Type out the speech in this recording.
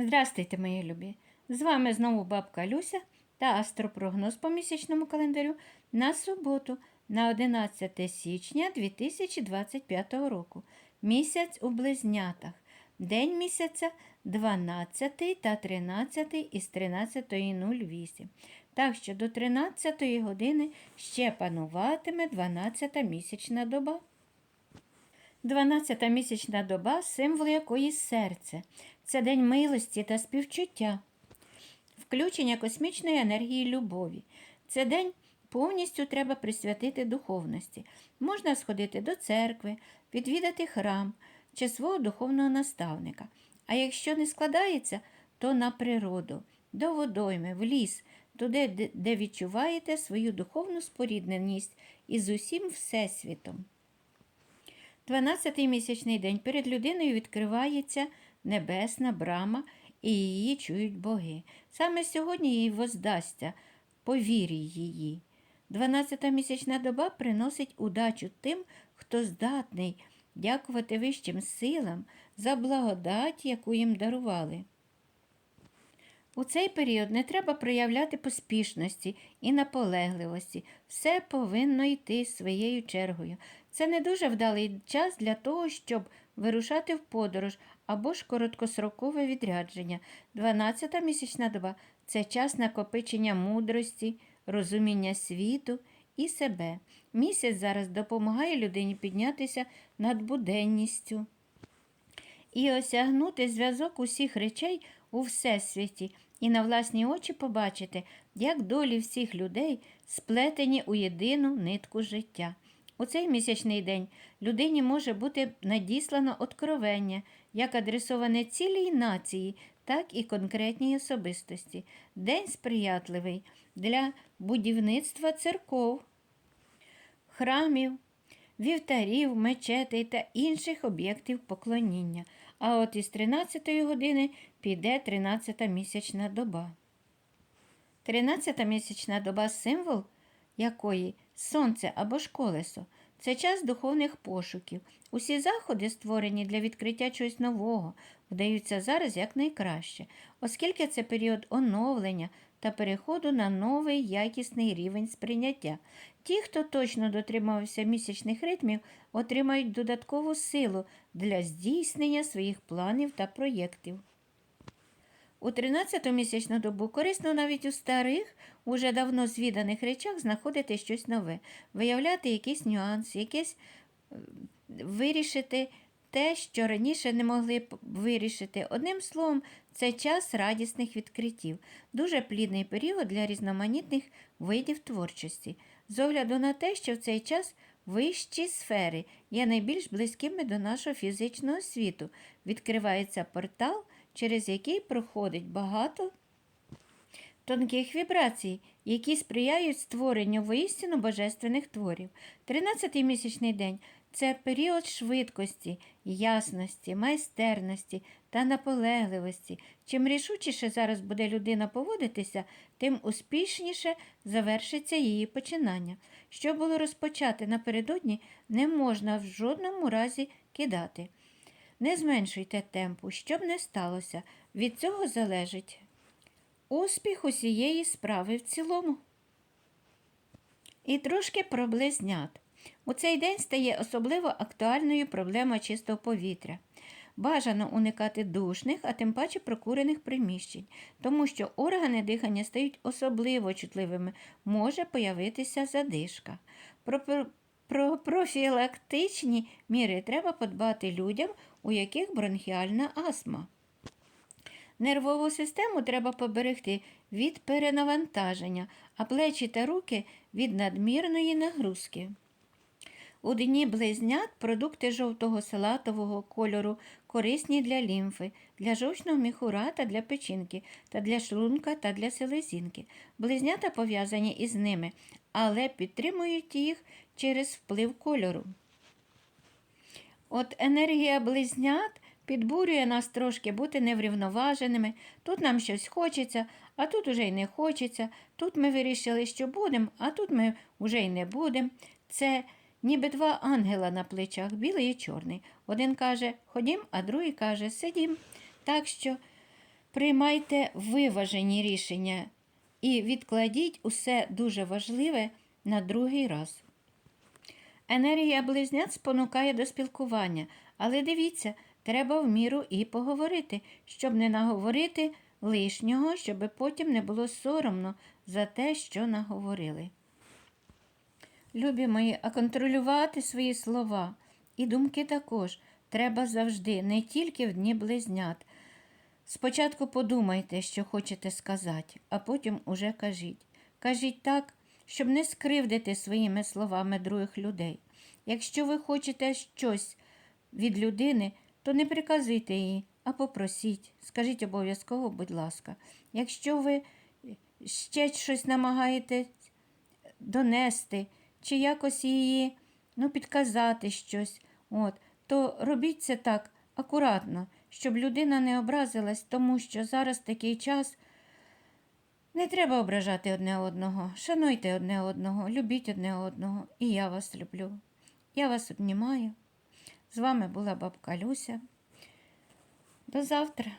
Здрастуйте, мої любі! З вами знову бабка Люся та астропрогноз по місячному календарю на суботу, на 11 січня 2025 року. Місяць у близнятах. День місяця 12 та 13 із 13.08. Так що до 13 години ще пануватиме 12 місячна доба. 12-та місячна доба символ якої серце. Це день милості та співчуття, включення космічної енергії любові. Це день повністю треба присвятити духовності. Можна сходити до церкви, відвідати храм чи свого духовного наставника. А якщо не складається, то на природу, до водойми, в ліс, туди, де відчуваєте свою духовну спорідненість із усім Всесвітом. 12-й місячний день перед людиною відкривається небесна брама, і її чують боги. Саме сьогодні їй воздасться по вірі її. 12-та місячна доба приносить удачу тим, хто здатний дякувати вищим силам за благодать, яку їм дарували. У цей період не треба проявляти поспішності і наполегливості. Все повинно йти своєю чергою. Це не дуже вдалий час для того, щоб вирушати в подорож або ж короткострокове відрядження. 12-та місячна доба це час накопичення мудрості, розуміння світу і себе. Місяць зараз допомагає людині піднятися над буденністю і осягнути зв'язок усіх речей у Всесвіті, і на власні очі побачити, як долі всіх людей сплетені у єдину нитку життя. У цей місячний день людині може бути надіслано откровення, як адресоване цілій нації, так і конкретній особистості. День сприятливий для будівництва церков, храмів, вівтарів, мечетей та інших об'єктів поклоніння. А от із 13 години піде 13-та місячна доба. 13-та місячна доба символ якої сонце або ж колесо. Це час духовних пошуків. Усі заходи, створені для відкриття чогось нового, вдаються зараз якнайкраще, оскільки це період оновлення та переходу на новий якісний рівень сприйняття. Ті, хто точно дотримався місячних ритмів, отримають додаткову силу для здійснення своїх планів та проєктів. У 13-ту місячну добу корисно навіть у старих, уже давно звіданих речах знаходити щось нове, виявляти якийсь нюанс, якесь е, вирішити те, що раніше не могли б вирішити. Одним словом, це час радісних відкриттів, дуже плідний період для різноманітних видів творчості. З огляду на те, що в цей час вищі сфери є найбільш близькими до нашого фізичного світу, відкривається портал, через який проходить багато тонких вібрацій, які сприяють створенню воістину божественних творів. 13-й місячний день це період швидкості, ясності, майстерності та наполегливості. Чим рішучіше зараз буде людина поводитися, тим успішніше завершиться її починання. Що було розпочати напередодні, не можна в жодному разі кидати. Не зменшуйте темпу, щоб не сталося. Від цього залежить успіх усієї справи в цілому. І трошки про близнят. У цей день стає особливо актуальною проблема чистого повітря. Бажано уникати душних, а тим паче прокурених приміщень, тому що органи дихання стають особливо чутливими, може появитися задишка. Про, про, про профілактичні міри треба подбати людям, у яких бронхіальна астма. Нервову систему треба поберегти від перенавантаження, а плечі та руки від надмірної нагрузки. У дні близнят продукти жовтого салатового кольору корисні для лімфи, для жовчного міхура та для печінки, та для шлунка та для селезінки. Близнята пов'язані із ними, але підтримують їх через вплив кольору. От енергія близнят підбурює нас трошки бути неврівноваженими. Тут нам щось хочеться, а тут уже й не хочеться. Тут ми вирішили, що будемо, а тут ми вже й не будемо. Це ніби два ангела на плечах, білий і чорний. Один каже ходім, а другий каже сидім. Так що Приймайте виважені рішення і відкладіть усе дуже важливе на другий раз. Енергія близнят спонукає до спілкування, але дивіться, треба в міру і поговорити, щоб не наговорити лишнього, щоб потім не було соромно за те, що наговорили. Любі мої, а контролювати свої слова і думки також треба завжди, не тільки в дні близнят. Спочатку подумайте, що хочете сказати, а потім уже кажіть. Кажіть так, щоб не скривдити своїми словами других людей. Якщо ви хочете щось від людини, то не приказуйте її, а попросіть. Скажіть обов'язково, будь ласка. Якщо ви ще щось намагаєтесь донести, чи якось її ну, підказати щось, от, то робіть це так акуратно, щоб людина не образилась, тому що зараз такий час. Не треба ображати одне одного, шануйте одне одного, любіть одне одного, і я вас люблю. Я вас обнімаю. З вами була бабка Люся. До завтра.